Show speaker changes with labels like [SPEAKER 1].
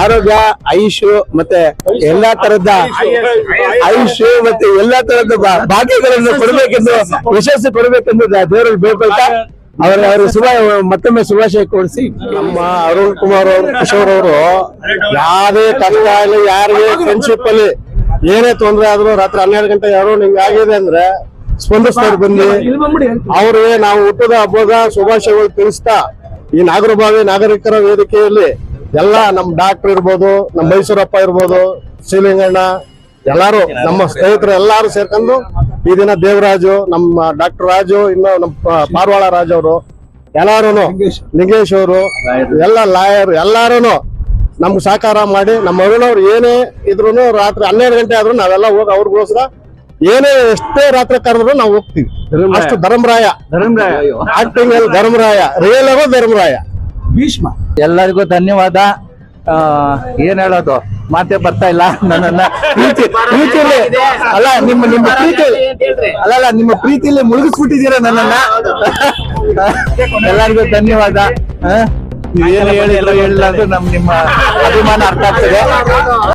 [SPEAKER 1] ಆರೋಗ್ಯ ಆಯುಷ್ ಮತ್ತೆ ಎಲ್ಲಾ ತರದ ಆಯುಷ್ ಮತ್ತೆ ಎಲ್ಲಾ ತರದ ಭಾಗ್ಯಗಳನ್ನು ಕೊಡಬೇಕೆಂದು ಯಶಸ್ಸು ಕೊಡಬೇಕೆಂದು ದೇವರಲ್ಲಿ ಬೇಡ್ಕೊಳ್ತಾ ಅವರ ಅವರು ಶುಭ ಮತ್ತೊಮ್ಮೆ ಶುಭಾಶಯ ಕೊಡಿಸಿ ನಮ್ಮ ಅರುಣ್ ಕುಮಾರ್ ಅವರು ಕಿಶೋರ್ ಅವರು ಯಾರೇ ತಂದ ಆಗ್ಲಿ ಯಾರೇ ಫ್ರೆಂಡ್ಶಿಪ್ ಅಲ್ಲಿ ಏನೇ ತೊಂದ್ರೆ ಆದ್ರೂ ರಾತ್ರಿ ಹನ್ನೆರಡು ಗಂಟೆ ಯಾರು ನಿಮ್ಗೆ ಆಗಿದೆ ಅಂದ್ರೆ ಸ್ಪಂದಿಸ್ತಾರೆ ಬಂದು ಅವ್ರಿಗೆ ನಾವು ಹುಟ್ಟದ ಹಬ್ಬದ ಶುಭಾಶಯಗಳು ತಿಳಿಸ್ತಾ ಈ ನಾಗರಭಾವಿ ನಾಗರಿಕರ ವೇದಿಕೆಯಲ್ಲಿ ಎಲ್ಲ ನಮ್ ಡಾಕ್ಟರ್ ಇರ್ಬೋದು ನಮ್ಮ ಮೈಸೂರಪ್ಪ ಇರ್ಬೋದು ಶ್ರೀಲಿಂಗಣ್ಣ ಎಲ್ಲಾರು ನಮ್ಮ ಸ್ನೇಹಿತರು ಎಲ್ಲಾರು ಸೇರ್ಕೊಂಡು ಈ ದಿನ ದೇವರಾಜು ನಮ್ಮ ಡಾಕ್ಟರ್ ರಾಜು ಇನ್ನು ನಮ್ಮ ಪಾರ್ವಾಳ ರಾಜ್ ಅವರು ಎಲ್ಲಾರು ಲಿಂಗೇಶ್ ಅವರು. ಎಲ್ಲ ಲಾಯರ್ ಎಲ್ಲಾರು ನಮ್ಗೆ ಸಹಕಾರ ಮಾಡಿ ನಮ್ಮ ಅರುಣವ್ರು ಏನೇ ಇದ್ರು ರಾತ್ರಿ ಹನ್ನೆರಡು ಗಂಟೆ ಆದ್ರೂ ನಾವೆಲ್ಲ ಹೋಗಿ ಅವ್ರಿಗೋಸ್ಕರ ಏನೇ ಎಷ್ಟೇ ರಾತ್ರಿ ಕರೆದ್ರು ನಾವು ಹೋಗ್ತೀವಿ. ಅಷ್ಟು ಧರ್ಮರಾಯ. ಆಕ್ಟಿಂಗ್ ಅಲ್ಲಿ ಧರ್ಮರಾಯ. ರಿಯಲ್ ಆಗೋ ಧರ್ಮರಾಯ.
[SPEAKER 2] ಭೀಷ್ಮ.
[SPEAKER 3] ಎಲ್ಲರಿಗೂ ಧನ್ಯವಾದ. ಆ, ಏನ್ ಹೇಳೋದು? ಮಾತೆ ಬರ್ತಾ ಇಲ್ಲ. ನನ್ನನ್ನ ಪ್ರೀತಿ ಪ್ರೀತಿಯಲ್ಲಿ ಅಲ್ಲ ನಿಮ್ಮ ನಿಮ್ಮ ಪ್ರೀತಿ ಅಲ್ಲ ಅಲ್ಲ ನಿಮ್ಮ ಪ್ರೀತಿಯಲ್ಲಿ ಮುಳುಗಿಸ್ಬಿಟ್ಟಿದ್ದೀರಾ ನನ್ನನ್ನ? ಎಲ್ಲರಿಗೂ ಧನ್ಯವಾದ. ಏನು ಹೇಳಿಲ್ಲ ಹೇಳಿಲ್ಲ ಅಂದ್ರೆ ನಮ್ ನಿಮ್ಮ ಅಭಿಮಾನ ಅರ್ಥ ಆಗ್ತದೆ.